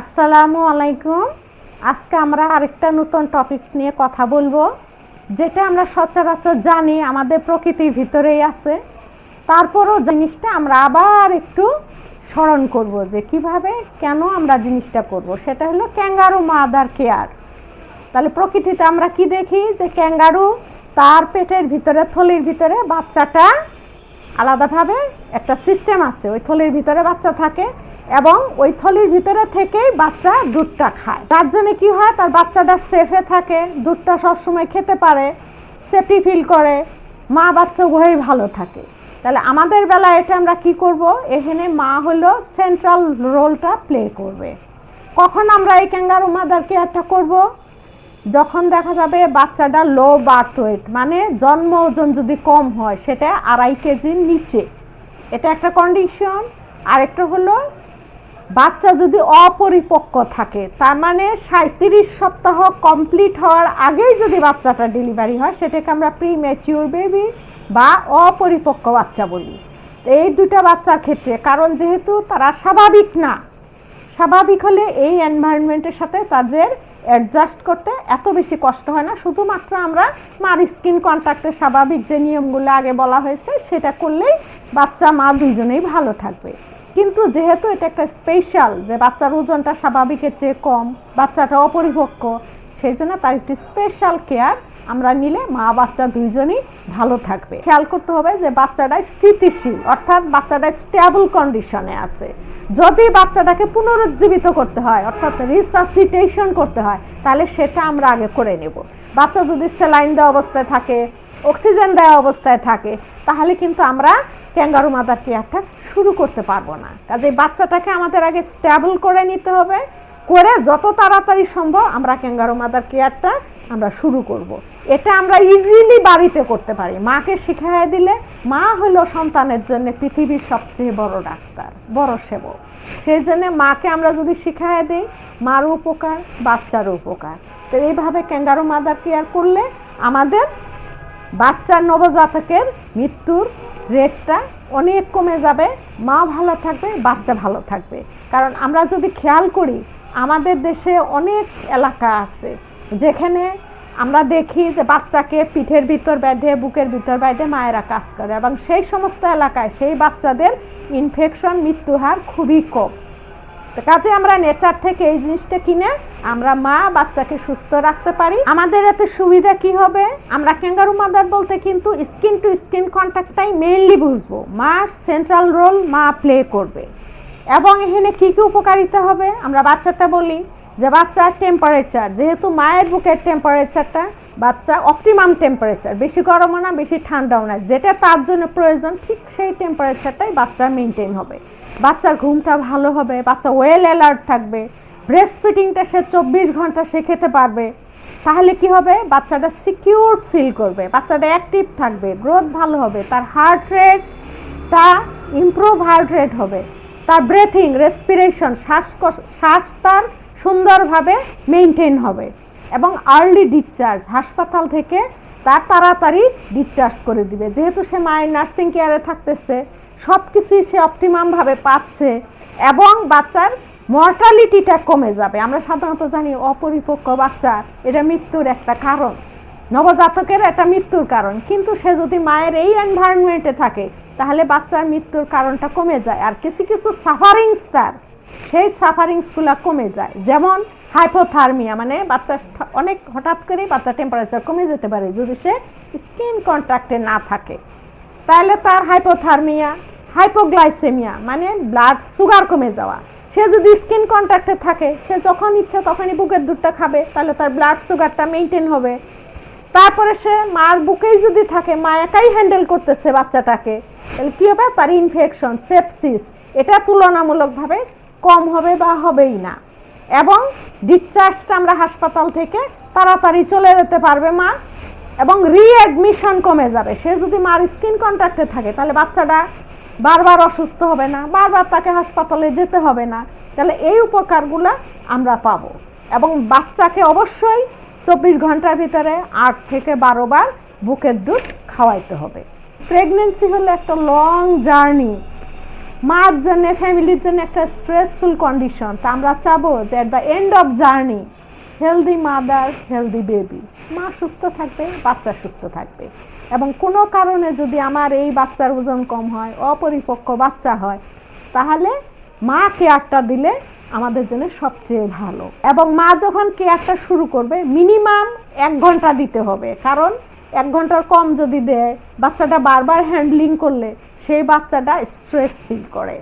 আসসালামু আলাইকুম। আজকে আমরা আরেকটা নতুন টপিকস নিয়ে কথা বলব, যেটা আমরা সচরাচর জানি আমাদের প্রকৃতির ভিতরেই আছে। তারপরও জিনিসটা আমরা আবার একটু স্মরণ করব, যে কীভাবে কেন আমরা জিনিসটা করব, সেটা হলো ক্যাঙ্গারু মাদার কেয়ার। তাহলে প্রকৃতিতে আমরা কি দেখি? যে ক্যাঙ্গারু তার পেটের ভিতরে, থলির ভিতরে বাচ্চাটা আলাদাভাবে একটা সিস্টেম আছে। ওই থলির ভিতরে বাচ্চা থাকে এবং ওই থলির ভিতরে থেকেই বাচ্চা দুধটা খায়। তার জন্য কি হয়? তার বাচ্চাটা সেফে থাকে, দুধটা সবসময় খেতে পারে সেফটি ফিল করে, মা বাচ্চা উভয়ই ভালো থাকে। তাহলে আমাদের বেলায় এটা আমরা কি করব? এখানে মা হলো সেন্ট্রাল রোলটা প্লে করবে। কখন আমরা এই ক্যাঙ্গারু মাদার কেয়ারটা করব? যখন দেখা যাবে বাচ্চাটা লো বার্থ ওয়েট মানে জন্ম ওজন যদি কম হয়, সেটা আড়াই কেজির নিচে। এটা একটা কন্ডিশন আরেকটা হলো বাচ্চা যদি অপরিপক্ক থাকে, তার মানে সাঁত্রিশ সপ্তাহ কমপ্লিট হওয়ার আগেই যদি বাচ্চাটা ডেলিভারি হয়, সেটাকে আমরা প্রি ম্যাচিওর বেবি বা অপরিপক্ক বাচ্চা বলি। এই দুটা বাচ্চার ক্ষেত্রে, কারণ যেহেতু তারা স্বাভাবিক না, স্বাভাবিক হলে এই এনভায়রনমেন্টের সাথে তাদের অ্যাডজাস্ট করতে এত বেশি কষ্ট হয় না। শুধুমাত্র আমরা মার স্কিন কন্ট্যাক্টের স্বাভাবিক যে নিয়মগুলো আগে বলা হয়েছে, সেটা করলেই বাচ্চা, মা দুজনেই ভালো থাকবে। কিন্তু যেহেতু এটা একটা স্পেশাল যে বাচ্চার ওজনটা স্বাভাবিকের চেয়ে কম, বাচ্চাটা অপরিপক্ক, সেই জন্য তার একটি স্পেশাল কেয়ার আমরা নিলে মা, বাচ্চা দুইজনই ভালো থাকবে। খেয়াল করতে হবে যে বাচ্চাটা স্থিতিশীল, অর্থাৎ বাচ্চাটা স্টেবল কন্ডিশনে আছে। যদি বাচ্চাটাকে পুনরুজ্জীবিত করতে হয়, অর্থাৎ রিসাসিটেশন করতে হয়, তাহলে সেটা আমরা আগে করে নেব। বাচ্চা যদি স্যালাইন দেওয়া অবস্থায় থাকে অক্সিজেন দেওয়া অবস্থায় থাকে, তাহলে কিন্তু আমরা ক্যাঙ্গারু মাদার কেয়ারটা শুরু করতে পারব না। কাজে বাচ্চাটাকে আমাদের আগে স্টেবল করে নিতে হবে, করে যত তাড়াতাড়ি সম্ভব আমরা ক্যাঙ্গারু মাদার কেয়ারটা আমরা শুরু করব। এটা আমরা ইজিলি বাড়িতে করতে পারি। মাকে শিখাই দিলে মা হলো সন্তানের জন্য পৃথিবীর সবচেয়ে বড় ডাক্তার, বড় সেবক। সেই জন্য মাকে আমরা যদি শিখাই দিই, মারও উপকার, বাচ্চারও উপকার। তো এইভাবে ক্যাঙ্গারু মাদার কেয়ার করলে আমাদের বাচ্চার নবজাতকের মৃত্যুর রেটটা অনেক কমে যাবে। মা ভালো থাকবে, বাচ্চা ভালো থাকবে। কারণ আমরা যদি খেয়াল করি, আমাদের দেশে অনেক এলাকা আছে যেখানে আমরা দেখি যে বাচ্চাকে পিঠের ভিতর বেঁধে, বুকের ভিতর বেঁধে মায়েরা কাজ করে এবং সেই সমস্ত এলাকায় সেই বাচ্চাদের ইনফেকশন মৃত্যু হার খুবই কম। কাজে আমরা নেচার থেকে এই জিনিসটা কিনে আমরা মা বাচ্চাকে সুস্থ রাখতে পারি। আমাদের এতে সুবিধা কি হবে? আমরা ক্যাঙ্গারু মাদার বলতে কিন্তু স্কিন টু স্কিন কন্ট্যাক্টটাই মেইনলি বুঝব। মার সেন্ট্রাল রোল মা প্লে করবে। এবং এখানে কি কি উপকারিতা হবে? আমরা বাচ্চাটা বলি যে বাচ্চার টেম্পারেচার যেহেতু মায়ের বুকের টেম্পারেচারটা বাচ্চা অপটিমাম টেম্পারেচার বেশি গরমও না, বেশি ঠান্ডাও না। যেটা তার জন্য প্রয়োজন, ঠিক সেই টেম্পারেচারটাই বাচ্চা মেনটেন হবে। বাচ্চার ঘুমটা ভালো হবে, বাচ্চা ওয়েল অ্যালার্ট থাকবে ব্রেস্ট ফিটিংটা সে চব্বিশ ঘণ্টা সে খেতে পারবে। তাহলে কি হবে? বাচ্চাটা সিকিউর ফিল করবে, বাচ্চাটা অ্যাক্টিভ থাকবে গ্রোথ ভালো হবে, তার হার্ট রেটটা ইমপ্রুভ হার্ট রেট হবে। তার ব্রেথিং রেসপিরেশন শ্বাস শ্বাস তার সুন্দরভাবে মেনটেন হবে এবং আর্লি ডিসচার্জ হাসপাতাল থেকে তার তাড়াতাড়ি ডিসচার্জ করে দিবে। যেহেতু সে মায়ের নার্সিং কেয়ারে থাকতেছে সব কিছুই সে অপটিমামভাবে পাচ্ছে এবং বাচ্চার মর্টালিটিটা কমে যাবে। আমরা সাধারণত জানি অপরিপক্ক বাচ্চা, এটা মৃত্যুর একটা কারণ। নবজাতকের একটা মৃত্যুর কারণ। কিন্তু সে যদি মায়ের এই এনভায়রনমেন্টে থাকে, তাহলে বাচ্চার মৃত্যুর কারণটা কমে যায়। আর কিছু কিছু সাফারিংস তার, সেই সাফারিংসগুলো কমে যায়। যেমন হাইপোথার্মিয়া মানে বাচ্চা অনেক হঠাৎ করেই বাচ্চার টেম্পারেচার কমে যেতে পারে যদি সে স্কিন কন্ট্রাক্টে না থাকে। তাহলে তার হাইপোথার্মিয়া হাইপোগ্লাইসেমিয়া মানে ব্লাড সুগার কমে যাওয়া। সে যদি স্কিন কন্ট্যাক্টে থাকে, সে যখন ইচ্ছে তখনই বুকের দুধটা খাবে, তাহলে তার ব্লাড সুগারটা মেনটেন হবে। তারপরে সে মার বুকেই যদি থাকে, মা একাই হ্যান্ডেল করতেছে বাচ্চাটাকে, তাহলে কী হবে? তার ইনফেকশন সেপসিস এটা তুলনামূলকভাবে কম হবে বা হবেই না। এবং ডিসচার্জটা আমরা হাসপাতাল থেকে তাড়াতাড়ি চলে যেতে পারবে মা, এবং রিঅ্যাডমিশন কমে যাবে। সে যদি মার স্কিন কন্ট্যাক্টে থাকে, তাহলে বাচ্চাটা বারবার অসুস্থ হবে না, বারবার তাকে হাসপাতালে যেতে হবে না। তাহলে এই উপকারগুলো আমরা পাবো। এবং বাচ্চাকে অবশ্যই চব্বিশ ঘণ্টার ভিতরে আট থেকে বারো বার বুকের দুধ খাওয়াইতে হবে। প্রেগনেন্সি হলো একটা লং জার্নি মার জন্য ফ্যামিলির জন্য একটা স্ট্রেসফুল কন্ডিশন তা আমরা চাবো যে at the end of journey healthy mother healthy baby মা সুস্থ থাকবে, বাচ্চা সুস্থ থাকবে। এবং কোনো কারণে যদি আমার এই বাচ্চার ওজন কম হয়, অপরিপক্ক বাচ্চা হয়, তাহলে মা কেয়ারটা দিলে আমাদের জন্য সবচেয়ে ভালো। এবং মা যখন কেয়ারটা শুরু করবে, মিনিমাম এক ঘণ্টা দিতে হবে। কারণ এক ঘণ্টার কম যদি দেয়, বাচ্চাটা বারবার হ্যান্ডলিং করলে সেই বাচ্চাটা স্ট্রেস ফিল করে।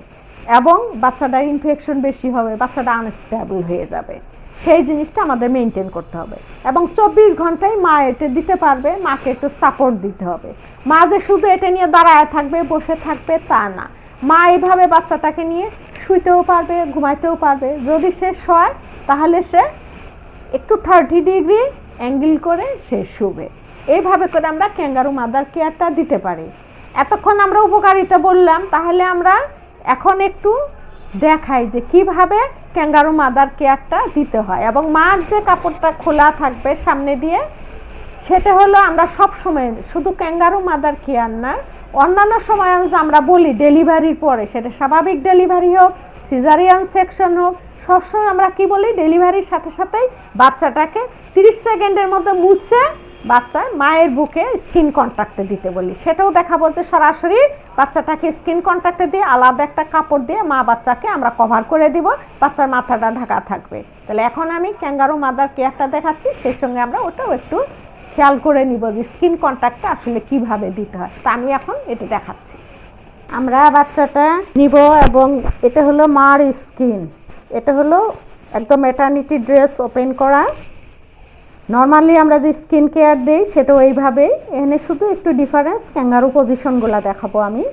এবং বাচ্চাটার ইনফেকশন বেশি হবে, বাচ্চাটা আনস্টেবল হয়ে যাবে। সেই জিনিসটা আমাদের মেনটেন করতে হবে। এবং চব্বিশ ঘন্টায় মা এটা দিতে পারবে, মাকে একটু সাপোর্ট দিতে হবে। মা যে শুধু এটা নিয়ে দাঁড়ায় থাকবে, বসে থাকবে, তা না। মা এইভাবে বাচ্চাটাকে নিয়ে শুইতেও পারবে, ঘুমাইতেও পারবে। যদি সে শয়, তাহলে সে একটু থার্টি ডিগ্রি অ্যাঙ্গেল করে সে শুবে। এইভাবে করে আমরা ক্যাঙ্গারু মাদার কেয়ারটা দিতে পারি। এতক্ষণ আমরা উপকারিতা বললাম, তাহলে আমরা এখন একটু দেখাই যে কীভাবে ক্যাঙ্গারু মাদার কেয়ারটা দিতে হয় এবং মার যে কাপড়টা খোলা থাকবে সামনে দিয়ে, সেটা হলো আমরা সব সময় শুধু ক্যাঙ্গারু মাদার কেয়ার না, অন্যান্য সময় আমরা বলি ডেলিভারির পরে, সেটা স্বাভাবিক ডেলিভারি হোক সিজারিয়ান সেকশন হোক, সবসময় আমরা কি বলি? ডেলিভারির সাথে সাথেই বাচ্চাটাকে তিরিশ সেকেন্ডের মধ্যে মুছে বাচ্চা মায়ের বুকে স্কিন কন্ট্যাক্টে দিতে বলি। সেটাও দেখা বলতে সরাসরি বাচ্চাটাকে স্কিন কন্ট্যাক্টে দিয়ে আলাদা একটা কাপড় দিয়ে মা বাচ্চাকে আমরা কভার করে দিব, বাচ্চার মাথাটা ঢাকা থাকবে। তাহলে এখন আমি ক্যাঙ্গারু মাদার কেয়ারটা দেখাচ্ছি, সেই সঙ্গে আমরা ওটাও একটু খেয়াল করে নিব যে স্কিন কন্ট্যাক্টটা আসলে কীভাবে দিতে হয়। তা আমি এখন এটা দেখাচ্ছি। আমরা বাচ্চাটা নিব এবং এটা হলো মার স্কিন এটা হলো একদম ম্যাটার্নিটি ড্রেস ওপেন করা। নর্মালি আমরা যে স্কিন কেয়ার দিই সেটাও এইভাবেই এখানে শুধু একটু ডিফারেন্স ক্যাঙ্গারু পজিশনগুলো দেখাবো আমি।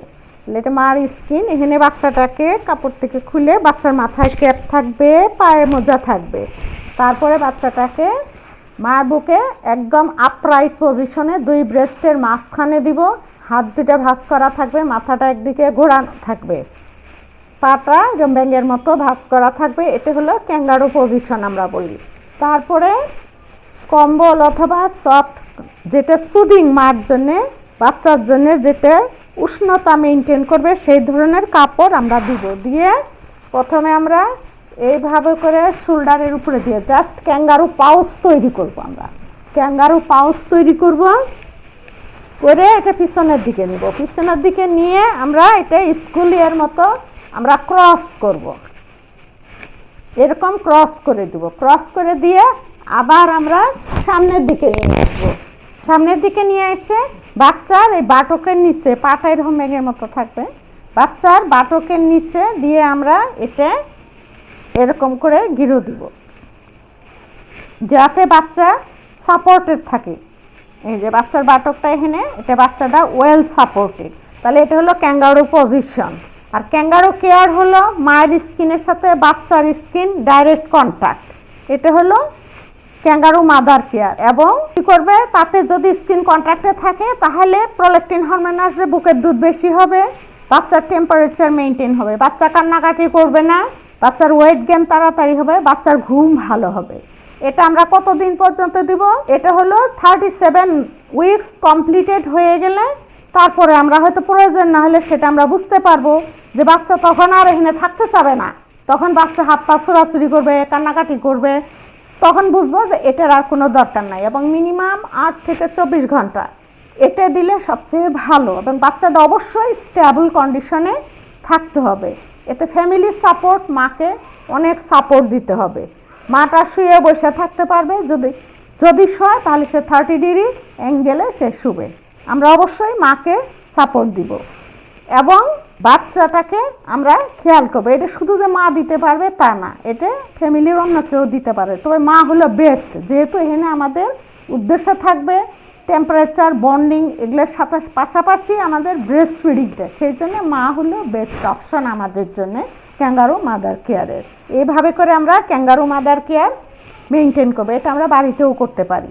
এটা মার স্কিন এখানে বাচ্চাটাকে কাপড় থেকে খুলে বাচ্চার মাথায় ক্যাপ থাকবে, পায়ের মোজা থাকবে। তারপরে বাচ্চাটাকে মার বুকে একদম আপরাইট পজিশনে দুই ব্রেস্টের মাঝখানে দিব। হাত দুটা ভাঁজ করা থাকবে, মাথাটা একদিকে ঘোরানো থাকবে। পাটা ব্যাঙের মতো ভাঁজ করা থাকবে। এটা হলো ক্যাঙ্গারু পজিশন আমরা বলি। তারপরে কম্বল অথবা সফট যেটা সুদিং মার জন্যে, বাচ্চার জন্য যেটা উষ্ণতা মেনটেন করবে, সেই ধরনের কাপড় আমরা দিব। দিয়ে প্রথমে আমরা এইভাবে করে শোল্ডারের উপরে দিয়ে জাস্ট ক্যাঙ্গারু পাউচ তৈরি করব আমরা। ক্যাঙ্গারু পাউচ তৈরি করব, করে এটা পিছনের দিকে নিব। পিছনের দিকে নিয়ে আমরা এটা স্কুলের মতো আমরা ক্রস করব। এরকম ক্রস করে দিব। ক্রস করে দিয়ে আবার আমরা সামনের দিকে নিয়ে আসব। সামনের দিকে নিয়ে এসে বাচ্চার এই বাটকের নিচে পাটা এরকম ব্যাগের মতো থাকবে, বাচ্চার বাটকের নিচে দিয়ে আমরা এটা এরকম করে গিরো দিব। যাতে বাচ্চা সাপোর্টেড থাকে। এই যে বাচ্চার বাটকটা এখানে, এটা বাচ্চাটা ওয়েল সাপোর্টেড তাহলে এটা হলো ক্যাঙ্গারু পজিশন আর ক্যাঙ্গারু কেয়ার হলো মায়ের স্কিনের সাথে বাচ্চার স্কিন ডাইরেক্ট কন্ট্যাক্ট এটা হলো ক্যাঙ্গারু মাদার কেয়ার এবং কি করবে? তাতে যদি স্কিন কন্ট্রাক্টে থাকে, তাহলে প্রোলেকটিন হরমোন আসবে, বুকের দুধ বেশি হবে, বাচ্চার টেম্পারেচার মেনটেন হবে। বাচ্চা কান্নাকাটি করবে না, বাচ্চার ওয়েট গেন তাড়াতাড়ি হবে, বাচ্চার ঘুম ভালো হবে। এটা আমরা কতদিন পর্যন্ত দিব? এটা হলো থার্টি সেভেন উইকস কমপ্লিটেড হয়ে গেলে, তারপরে আমরা হয়তো প্রয়োজন না হলে সেটা আমরা বুঝতে পারব যে বাচ্চা তখন আর এখানে থাকতে চাবে না। তখন বাচ্চা হাত পা ছোড়াছুড়ি করবে, কান্নাকাটি করবে তখন বুঝব যে এটার আর কোনো দরকার নাই এবং মিনিমাম আট থেকে চব্বিশ ঘণ্টা। এটা দিলে সবচেয়ে ভালো এবং বাচ্চাটা অবশ্যই স্টেবল কন্ডিশনে থাকতে হবে। এতে ফ্যামিলির সাপোর্ট মাকে অনেক সাপোর্ট দিতে হবে। মাটা শুয়ে বসে থাকতে পারবে, যদি যদি শয় তাহলে সে থার্টি ডিগ্রি অ্যাঙ্গেলে সে শুবে। আমরা অবশ্যই মাকে সাপোর্ট দিব। এবং বাচ্চাটাকে আমরা খেয়াল করব। এটা শুধু যে মা দিতে পারবে তা না, এটা ফ্যামিলির অন্য কেউ দিতে পারে তবে মা হলো বেস্ট যেহেতু এখানে আমাদের উদ্দেশ্য থাকবে টেম্পারেচার বন্ডিং এগুলোর সাথে পাশাপাশি আমাদের ব্রেস্ট ফিডিংটা সেই জন্য মা হলো বেস্ট অপশন আমাদের জন্য ক্যাঙ্গারু মাদার কেয়ারের এইভাবে করে আমরা ক্যাঙ্গারু মাদার কেয়ার মেনটেন করব। এটা আমরা বাড়িতেও করতে পারি।